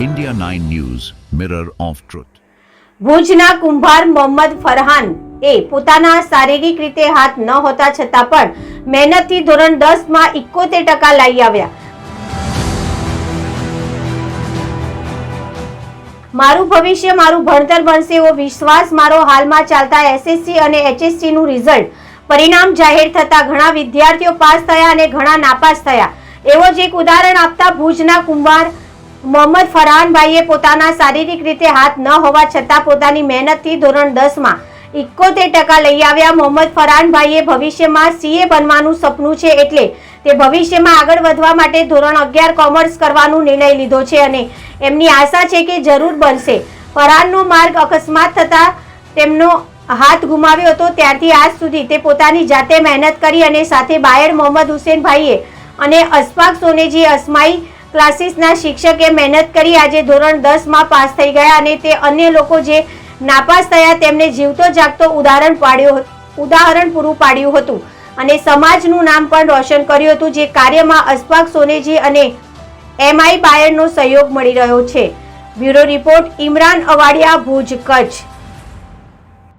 India 9 News, Mirror of Truth. ભુજના કુંભાર મોહમ્મદ ફરહાન એ પોતાના શારીરિક રીતે હાથ ન હોતા છતાં પણ મહેનતથી ધોરણ દસમાં ઇકોતેર ટકા લાવી આવ્યા મારું ભવિષ્ય મારું ભણતર બનશે એવો વિશ્વાસ મારો હાલમાં ચાલતા એસએસસી અને એચએસસી નું રિઝલ્ટ પરિણામ જાહેર થતા ઘણા વિદ્યાર્થીઓ પાસ થયા અને ઘણા નાપાસ થયા એવો જ એક ઉદાહરણ આપતા ભુજના કુંભાર મોહમ્મદ ફરહાનભાઈએ પોતાના શારીરિક રીતે હાથ ન હોવા છતાં પોતાની મહેનતથી ધોરણ દસમાં ઇકોતેર ટકા લઈ આવ્યા. મોહમ્મદ ફરહાનભાઈએ ભવિષ્યમાં સીએ બનવાનું સપનું છે એટલે તે ભવિષ્યમાં આગળ વધવા માટે ધોરણ અગિયાર કોમર્સ કરવાનો નિર્ણય લીધો છે અને એમની આશા છે કે જરૂર બનશે. ફરહાનનો માર્ગ અકસ્માત થતા તેમનો હાથ ગુમાવ્યો હતો. ત્યારથી આજ સુધી તે પોતાની જાતે મહેનત કરી અને સાથે બાયર મોહમ્મદ હુસેનભાઈએ અને અશફાક સોનેજી અસ્માઈ ક્લાસીસના શિક્ષકે મહેનત કરી આજે ધોરણ દસમાં પાસ થઈ ગયા અને તે અન્ય લોકો જે નાપાસ થયા તેમને જીવતો જાગતો ઉદાહરણ પાડ્યો ઉદાહરણ પૂરું પાડ્યું હતું. અને સમાજનું નામ પણ રોશન કર્યું હતું, જે કાર્યમાં અસ્પાક સોનેજી અને એમઆઈ બાયરનો સહયોગ મળી રહ્યો છે. Bureau report, Imran Awadiya, Bhuj, Kutch.